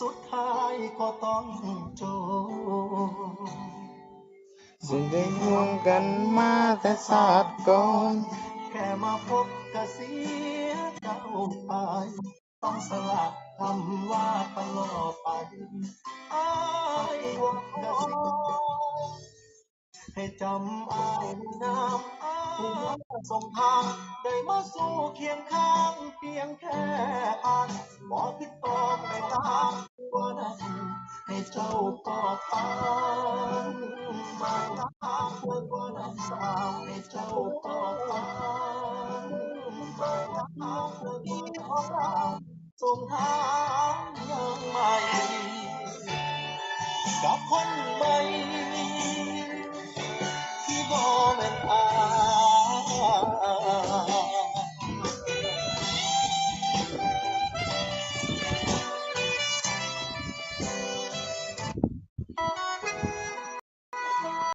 สุดท้ายก็ต้องจบซึ่งได้ห่วงกันมาแต่ศาสตร์ก่อน แค่มาพบก็เสียเจ้าไป ต้องสละคำว่าตลอดไปอ้ายหวังก็สิให้จำอ้ายน้ำอ้ายผู้มาส่งทาง ได้มาสู่เคียงข้างเพียงแค่อ่านบอกคิดตอ ว่านั้นให้เจ้าปลอดภัยมาตามควรว่านั้นสาวให้เจ้าปลอดภัยมาตามควรที่ของเราส่งทางยังใหม่กับคน